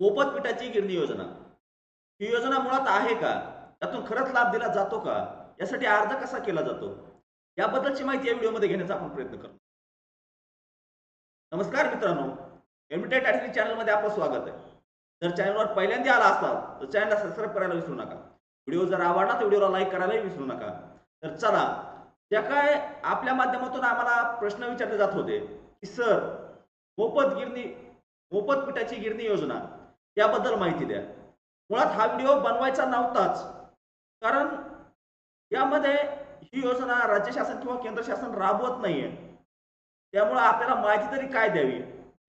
मोफत पिठाची गिरणी योजना. ही योजना मुळात आहे का? त्यातून खरंच लाभ दिला जातो का? यासाठी अर्ज कसा केला जातो? याबद्दलची माहिती या व्हिडिओमध्ये घेण्याचा आपण प्रयत्न करतो. नमस्कार मित्रांनो. एमिटेड ॲडमिन चॅनलमध्ये आपलं स्वागत आहे. जर चॅनलवर पहिल्यांदा आला असाल तर चॅनलला सबस्क्राईब करायला विसरू नका. व्हिडिओ जर आवडला तर व्हिडिओला लाईक करायलाही विसरू नका. तर चला ज्या काय आपल्या माध्यमातून आम्हाला प्रश्न विचारले जात होते की सर मोफत गिरणी मोफत पिठाची गिरणी योजना याबद्दल माहिती द्या. मुळात हा व्हिडिओ बनवायचा नव्हताच. कारण यामध्ये ही योजना राज्य शासन किंवा केंद्र शासन राबवत नाहीये. त्यामुळे आपल्याला माहिती तरी काय द्यावी?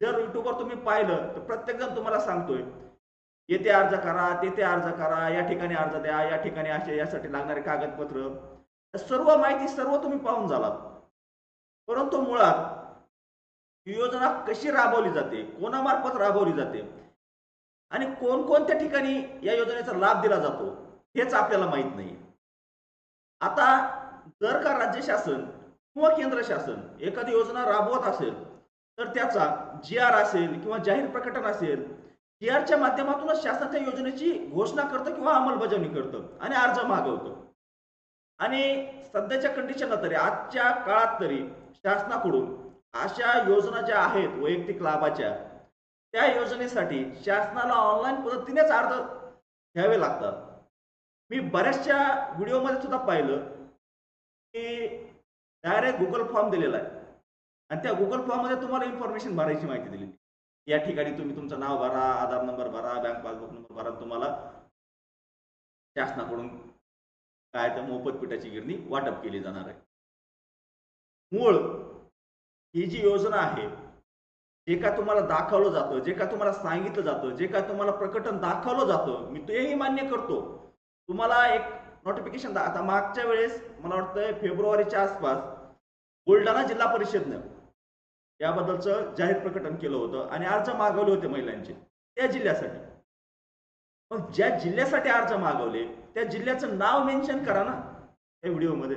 जर युट्यूबवर तुम्ही पाहिलं तर प्रत्येकजण तुम्हाला सांगतोय येथे अर्ज करा तेथे अर्ज करा या ठिकाणी अर्ज द्या या ठिकाणी असे यासाठी लागणारे कागदपत्र. सर्व माहिती सर्व तुम्ही पाहून झालात परंतु मुळात ही योजना कशी राबवली जाते? कोणामार्फत राबवली जाते? आणि कोणकोणत्या ठिकाणी या योजनेचा लाभ दिला जातो हेच आपल्याला माहीत नाही. आता जर का राज्य शासन किंवा केंद्र शासन एखादी योजना राबवत असेल तर त्याचा जी आर असेल किंवा जाहीर प्रकटन असेल जी आरच्या माध्यमातूनच शासन त्या योजनेची घोषणा करतं किंवा अंमलबजावणी करतं आणि अर्ज मागवतं. आणि सध्याच्या कंडिशनला तरी आजच्या काळात तरी शासनाकडून अशा योजना ज्या आहेत वैयक्तिक लाभाच्या त्या योजनेसाठी शासनाला ऑनलाईन पद्धतीनेच अर्ज घ्यावे लागतात. मी बऱ्याचशा व्हिडिओमध्ये सुद्धा पाहिलं की डायरेक्ट गुगल फॉर्म दिलेला आहे. आणि त्या गुगल फॉर्ममध्ये तुम्हाला इन्फॉर्मेशन भरायची माहिती दिलेली या ठिकाणी तुम्ही तुमचं नाव भरा आधार नंबर भरा बँक पासबुक नंबर भरा तुम्हाला शासनाकडून काय तर मोफत पिठाची गिरणी वाटप केली जाणार आहे. मूळ ही जी योजना आहे जे काय तुम्हाला दाखवलं जातं जे काय तुम्हाला सांगितलं जातं जे काय तुम्हाला प्रकटन दाखवलं जातं मी तेही मान्य करतो. तुम्हाला एक नोटिफिकेशन आता मागच्या वेळेस मला वाटतं फेब्रुवारीच्या आसपास बुलढाणा जिल्हा परिषदनं याबद्दलचं जाहीर प्रकटन केलं होतं आणि अर्ज मागवले होते महिलांचे त्या जिल्ह्यासाठी. मग ज्या जिल्ह्यासाठी अर्ज मागवले त्या जिल्ह्याचं नाव मेन्शन करा ना या व्हिडिओमध्ये.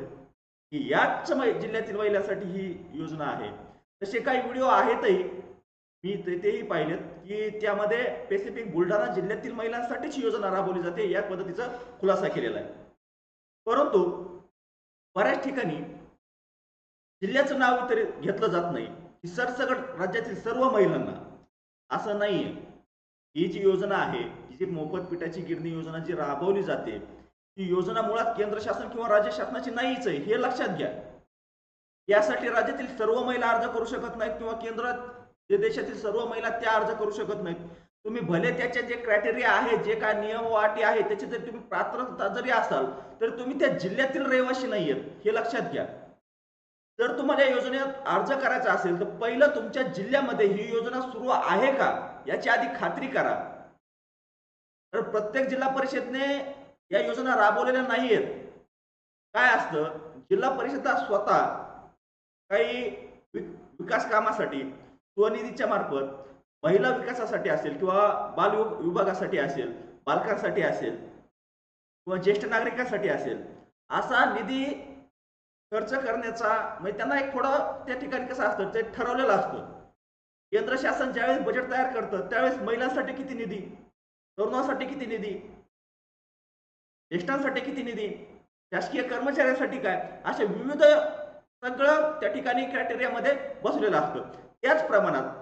की याच मै- जिल्ह्यातील महिलांसाठी ही योजना आहे. तसे काही व्हिडिओ आहेतही मी तेही पाहिलेत की त्यामध्ये स्पेसिफिक बुलढाणा जिल्ह्यातील महिलांसाठीच योजना राबवली जाते या पद्धतीचा खुलासा केलेला आहे. परंतु बऱ्याच ठिकाणी जिल्ह्याचं नाव तरी घेतलं जात नाही. की सरसकट राज्यातील सर्व महिलांना असं नाहीये. ही जी योजना आहे जी मोफत पिठाची गिरणी योजना जी राबवली जाते ही योजना मुळात केंद्र शासन किंवा राज्य शासनाची नाहीच आहे हे लक्षात घ्या. यासाठी राज्यातील सर्व महिला अर्ज करू शकत नाहीत किंवा केंद्रात जे देशातील सर्व महिला त्या अर्ज करू शकत नाहीत. तुम्ही भले त्याचे जे क्रायटेरिया आहे जे काय नियम व अटी आहे त्याचे जर तुम्ही पात्रता जरी असाल तर तुम्ही त्या जिल्ह्यातील रहिवासी नाही आहेत हे लक्षात घ्या. जर तुम्हाला या योजनेत अर्ज करायचा असेल तर पहिलं तुमच्या जिल्ह्यामध्ये ही योजना सुरू आहे का याची आधी खात्री करा. तर प्रत्येक जिल्हा परिषदने या योजना राबवलेल्या नाही आहेत काय असतं जिल्हा परिषदा स्वतः काही विकास कामासाठी स्वनिधीच्या मार्फत महिला विकासासाठी असेल किंवा बाल विभागासाठी असेल बालकांसाठी असेल किंवा ज्येष्ठ नागरिकांसाठी असेल असा निधी खर्च करण्याचा म्हणजे त्यांना एक थोडं त्या ठिकाणी कसं असतं ते ठरवलेलं असतं. केंद्र शासन ज्यावेळेस बजेट तयार करतं त्यावेळेस महिलांसाठी किती निधी तरुणांसाठी किती निधी ज्येष्ठांसाठी किती निधी शासकीय कर्मचाऱ्यांसाठी काय असे विविध सगळं त्या ठिकाणी क्रायटेरियामध्ये बसलेलं असतं. त्याच प्रमाणात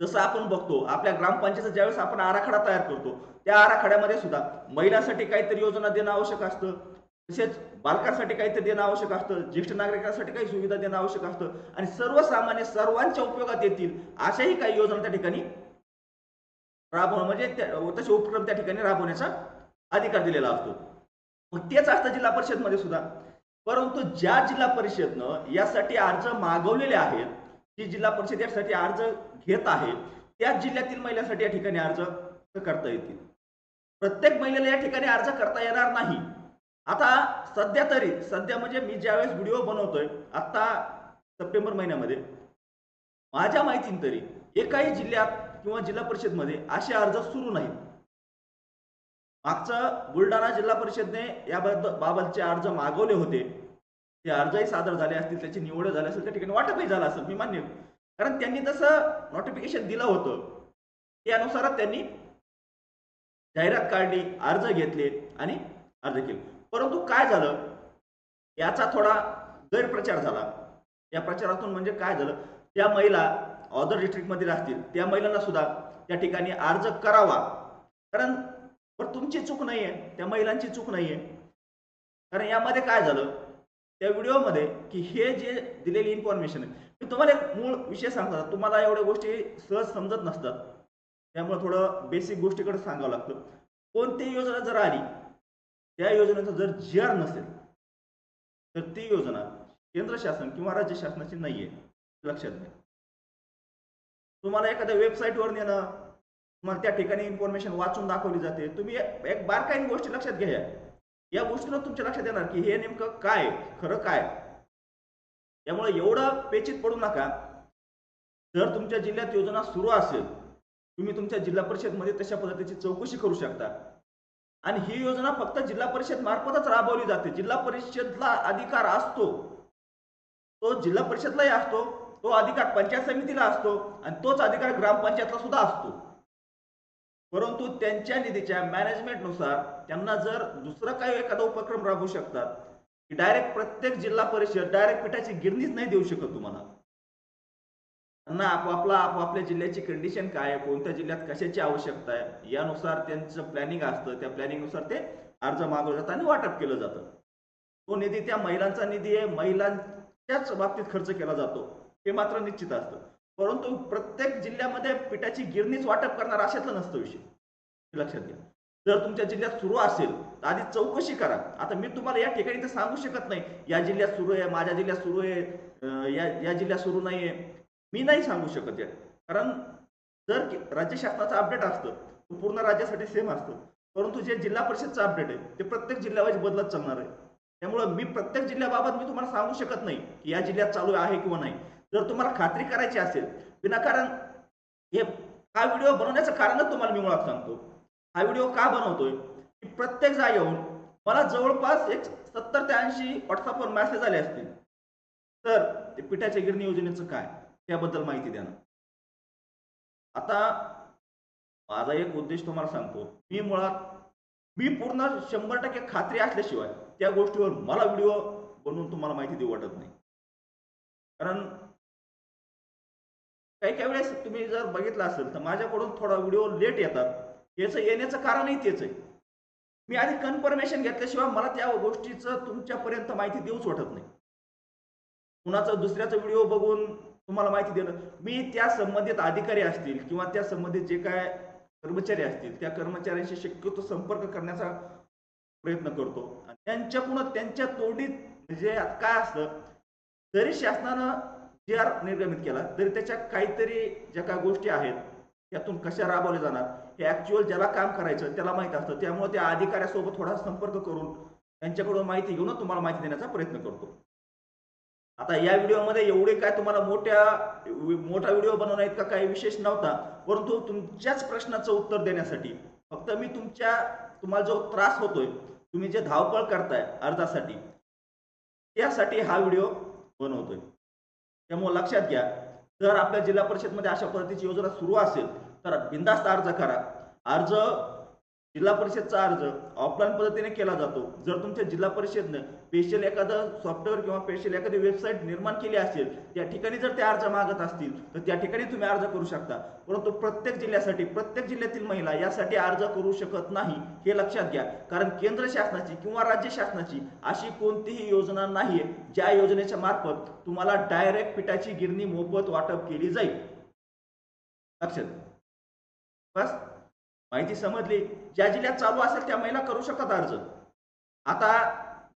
जसं आपण बघतो आपल्या ग्रामपंचायत ज्यावेळेस आपण आराखडा तयार करतो त्या आराखड्यामध्ये सुद्धा महिलांसाठी काहीतरी योजना देणं आवश्यक असतं. तसेच बालकांसाठी काहीतरी देणं आवश्यक असतं. ज्येष्ठ नागरिकांसाठी काही सुविधा देणं आवश्यक असतं. आणि सर्वसामान्य सर्वांच्या उपयोगात येतील अशाही काही योजना त्या ठिकाणी राबवणं म्हणजे तसे उपक्रम त्या ठिकाणी राबवण्याचा अधिकार दिलेला असतो. मग तेच असतं जिल्हा परिषदमध्ये सुद्धा. परंतु ज्या जिल्हा परिषदनं यासाठी अर्ज मागवलेले आहेत जी जिल्हा परिषद यासाठी अर्ज घेत आहे त्याच जिल्ह्यातील महिलांसाठी या ठिकाणी अर्ज करता येतील. प्रत्येक महिलेला या ठिकाणी अर्ज करता येणार नाही. आता सध्या तरी सध्या म्हणजे मी ज्यावेळेस व्हिडिओ बनवतोय आता सप्टेंबर महिन्यामध्ये माझ्या माहितीने तरी एकाही जिल्ह्यात किंवा जिल्हा परिषदमध्ये असे अर्ज सुरू नाहीत. मागचं बुलढाणा जिल्हा परिषदने याबद्दल बाबतचे अर्ज मागवले होते. ते अर्जही सादर झाले असतील त्याची निवड झाली असेल त्या ठिकाणी वाटपही झालं असेल मी मान्य कारण त्यांनी तसं नोटिफिकेशन दिलं होतं त्यानुसारच त्यांनी जाहिरात काढली अर्ज घेतले आणि अर्ज केले. परंतु काय झालं? याचा थोडा गैरप्रचार झाला. या प्रचारातून म्हणजे काय झालं? त्या महिला ऑदर डिस्ट्रिक्टमधील असतील त्या महिलांना सुद्धा त्या ठिकाणी अर्ज करावा. कारण बरं तुमची चूक नाही आहे त्या महिलांची चूक नाही आहे कारण यामध्ये काय झालं? त्या व्हिडिओमध्ये की हे जे दिलेली इन्फॉर्मेशन आहे. मी तुम्हाला एक मूळ विषय सांगतात तुम्हाला एवढ्या गोष्टी सहज समजत नसतात. त्यामुळे थोडं बेसिक गोष्टीकडे सांगावं लागतं. कोणती योजना जर आली त्या योजनेचा जर जी आर नसेल तर ती योजना केंद्र शासन किंवा राज्य शासनाची नाही आहे लक्षात घ्या. तुम्हाला एखाद्या वेबसाईटवर नेणं तुम्हाला त्या ठिकाणी इन्फॉर्मेशन वाचून दाखवली जाते. तुम्ही एक बारकाईन गोष्टी लक्षात घ्या. या गोष्टीनं तुमच्या लक्षात येणार की हे नेमकं काय खरं काय त्यामुळे एवढं पेचित पडू नका. जर तुमच्या जिल्ह्यात योजना सुरू असेल तुम्ही तुमच्या जिल्हा परिषदमध्ये तशा पद्धतीची चौकशी करू शकता. आणि ही योजना फक्त जिल्हा परिषद मार्फतच राबवली जाते. जिल्हा परिषदला अधिकार असतो. तो जिल्हा परिषदलाही असतो तो अधिकार पंचायत समितीला असतो आणि तोच अधिकार ग्रामपंचायतला सुद्धा असतो. परंतु त्यांच्या निधीच्या मॅनेजमेंटनुसार त्यांना जर दुसरं काही एखादा उपक्रम राबवू शकतात की डायरेक्ट प्रत्येक जिल्हा परिषद डायरेक्ट पिठाची गिरणीच नाही देऊ शकत तुम्हाला. त्यांना आपापला आपापल्या जिल्ह्याची कंडिशन काय आहे कोणत्या जिल्ह्यात कशाची आवश्यकता आहे यानुसार त्यांचं प्लॅनिंग असतं. त्या प्लॅनिंगनुसार ते अर्ज मागवलं जातं आणि वाटप केलं जातं. तो निधी त्या महिलांचा निधी आहे. महिलांच्याच बाबतीत खर्च केला जातो. हे मात्र निश्चित असतं. परंतु प्रत्येक जिल्ह्यामध्ये पिठाची गिरणीच वाटप करणार अशातलं नसतं विषय. लक्षात घ्या. जर तुमच्या जिल्ह्यात सुरू असेल तर आधी चौकशी करा. आता मी तुम्हाला या ठिकाणी तर सांगू शकत नाही या जिल्ह्यात सुरू आहे माझ्या जिल्ह्यात सुरू आहे या या जिल्ह्यात सुरू नाही आहे. मी नाही सांगू शकत या कारण जर राज्य शासनाचं अपडेट असतं तो पूर्ण राज्यासाठी सेम असतं. परंतु जे जिल्हा परिषदचं अपडेट आहे ते प्रत्येक जिल्ह्यावाईज बदलत चालणार आहे. त्यामुळं मी प्रत्येक जिल्ह्याबाबत मी तुम्हाला सांगू शकत नाही की या जिल्ह्यात चालू आहे किंवा नाही. जर तुम्हाला खात्री करायची असेल विनाकारण हे हा व्हिडिओ बनवण्याचं कारणच तुम्हाला मी मुळात सांगतो. हा व्हिडिओ का बनवतोय? की प्रत्येक येऊन मला जवळपास एक सत्तर ते ऐंशी व्हॉट्सअपवर मॅसेज आले असतील. तर ते पिठाच्या गिरणी योजनेचं काय? त्याबद्दल माहिती द्या ना. आता माझा एक उद्देश तुम्हाला सांगतो. मी मुळात मी पूर्ण शंभर टक्के खात्री असल्याशिवाय त्या गोष्टीवर मला व्हिडिओ बनवून तुम्हाला माहिती देऊ वाटत नाही. कारण काही काही वेळेस तुम्ही जर बघितलं असेल तर माझ्याकडून थोडा व्हिडिओ लेट येतात. याचं येण्याचं कारणही तेच आहे. मी आधी कन्फर्मेशन घेतल्याशिवाय मला त्या गोष्टीचं तुमच्यापर्यंत माहिती देऊच वाटत नाही. कुणाचं दुसऱ्याचा व्हिडिओ बघून तुम्हाला माहिती देणं मी त्या संबंधित अधिकारी असतील किंवा त्या संबंधित जे काय कर्मचारी असतील त्या कर्मचाऱ्यांशी शक्यतो संपर्क करण्याचा प्रयत्न करतो. आणि त्यांच्याकडून त्यांच्या तोडीत म्हणजे काय असतं तरी शासनानं जी आर निर्गमित केला तरी त्याच्या काहीतरी ज्या काही गोष्टी आहेत त्यातून कशा राबवल्या जाणार हे ऍक्च्युअल ज्याला काम करायचं त्याला माहीत असतं. त्यामुळे त्या अधिकाऱ्यासोबत थोडा संपर्क करून त्यांच्याकडून माहिती घेऊन तुम्हाला माहिती देण्याचा प्रयत्न करतो. आता या व्हिडिओमध्ये एवढे काय तुम्हाला मोठ्या मोठा व्हिडिओ बनवणं इतका काही विशेष नव्हता परंतु तुमच्याच प्रश्नाचं उत्तर देण्यासाठी फक्त मी तुमच्या तुम्हाला जो त्रास होतोय तुम्ही जे धावपळ करताय अर्जासाठी त्यासाठी हा व्हिडिओ बनवतोय. त्यामुळे लक्षात घ्या जर आपल्या जिल्हा परिषदमध्ये अशा पद्धतीची योजना सुरू असेल तर बिंदास्त अर्ज करा. अर्ज जिल्हा परिषदचा अर्ज ऑफलाईन पद्धतीने केला जातो. जर तुमच्या जिल्हा परिषदनं स्पेशल एखादं सॉफ्टवेअर किंवा स्पेशल एखादी वेबसाईट निर्माण केली असेल त्या ठिकाणी जर ते अर्ज मागत असतील तर त्या ठिकाणी तुम्ही अर्ज करू शकता. परंतु प्रत्येक जिल्ह्यासाठी प्रत्येक जिल्ह्यातील महिला यासाठी अर्ज करू शकत नाही हे लक्षात घ्या. कारण केंद्र शासनाची किंवा राज्य शासनाची अशी कोणतीही योजना नाही ज्या योजनेच्या मार्फत तुम्हाला डायरेक्ट पिठाची गिरणी मोफत वाटप केली जाईल. लक्षात. बस. माहिती समजली? ज्या जिल्ह्यात चालू असेल त्या महिला करू शकतात अर्ज. आता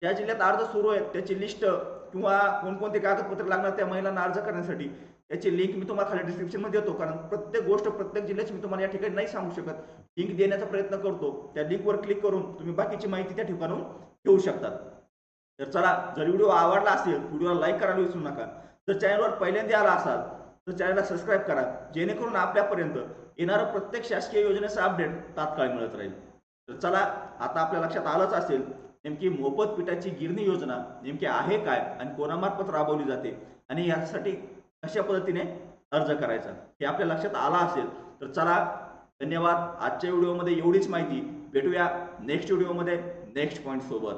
ज्या जिल्ह्यात अर्ज सुरू आहेत त्याची लिस्ट किंवा कोणकोणते कागदपत्र लागणार त्या महिलांना अर्ज करण्यासाठी त्याची लिंक मी तुम्हाला खाली डिस्क्रिप्शनमध्ये देतो. कारण प्रत्येक गोष्ट प्रत्येक जिल्ह्याची मी तुम्हाला या ठिकाणी नाही सांगू शकत. लिंक देण्याचा प्रयत्न करतो. त्या लिंकवर क्लिक करून तुम्ही बाकीची माहिती त्या ठिकाणून घेऊ शकतात तर चला जर व्हिडिओ आवडला असेल व्हिडिओला लाईक करायला विसरू नका. जर चॅनलवर पहिल्यांदा आला असाल चॅनलला सबस्क्राईब करा. जेणेकरून आपल्यापर्यंत येणारं प्रत्येक शासकीय योजनेचं अपडेट तात्काळ मिळत राहील. तर चला आता आपल्या लक्षात आलंच असेल नेमकी मोफत पिठाची गिरणी योजना नेमकी आहे काय आणि कोणामार्फत राबवली जाते आणि यासाठी कशा पद्धतीने अर्ज करायचा हे आपल्या लक्षात आला असेल तर चला धन्यवाद. आजच्या व्हिडिओमध्ये एवढीच माहिती. भेटूया नेक्स्ट व्हिडिओमध्ये नेक्स्ट पॉईंट सोबत.